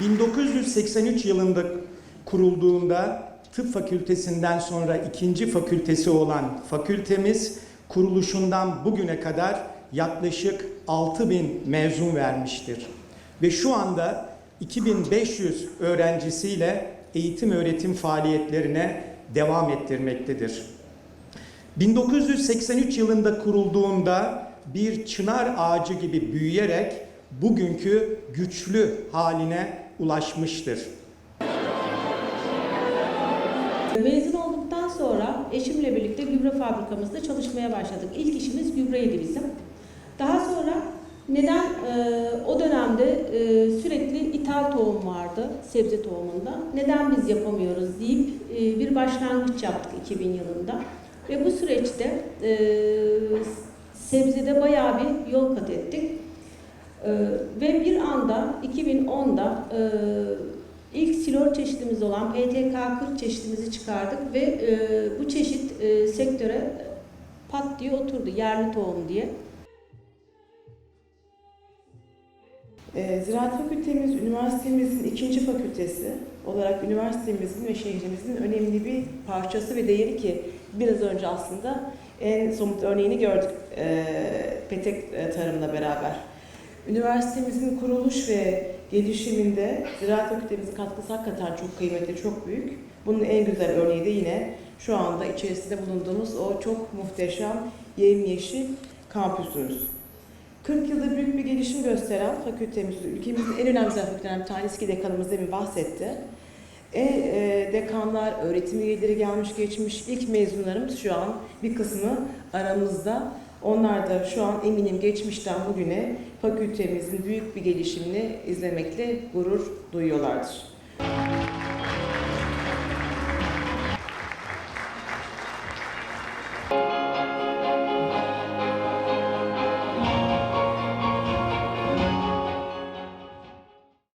1983 yılında kurulduğunda tıp fakültesinden sonra ikinci fakültesi olan fakültemiz kuruluşundan bugüne kadar yaklaşık 6000 mezun vermiştir. Ve şu anda 2500 öğrencisiyle eğitim öğretim faaliyetlerine devam ettirmektedir. 1983 yılında kurulduğunda bir çınar ağacı gibi büyüyerek bugünkü güçlü haline ulaşmıştır. Mezun olduktan sonra eşimle birlikte gübre fabrikamızda çalışmaya başladık. İlk işimiz gübreydi bizim. Daha sonra neden e, o dönemde e, sürekli ithal tohum vardı sebze tohumunda. Neden biz yapamıyoruz deyip e, bir başlangıç yaptık 2000 yılında. Ve bu süreçte e, sebzede bayağı bir yol kat ettik. E, ve bir anda 2010'da e, ilk silor çeşidimiz olan PTK 40 çeşidimizi çıkardık ve e, bu çeşit e, sektöre pat diye oturdu yerli tohum diye. Ee, Ziraat Fakültemiz, üniversitemizin ikinci fakültesi olarak üniversitemizin ve şehrimizin önemli bir parçası ve değeri ki biraz önce aslında en somut örneğini gördük e, petek e, tarımla beraber. Üniversitemizin kuruluş ve gelişiminde Ziraat Fakültemizin katkısı hakikaten çok kıymetli, çok büyük. Bunun en güzel örneği de yine şu anda içerisinde bulunduğumuz o çok muhteşem yemyeşil kampüsümüz. 40 yılda büyük bir gelişim gösteren fakültemiz, ülkemizin en önemli fakültelerinden bir tanesi ki dekanımız demin bahsetti. E, e, dekanlar, öğretim üyeleri gelmiş geçmiş, ilk mezunlarımız şu an bir kısmı aramızda. Onlar da şu an eminim geçmişten bugüne fakültemizin büyük bir gelişimini izlemekle gurur duyuyorlardır.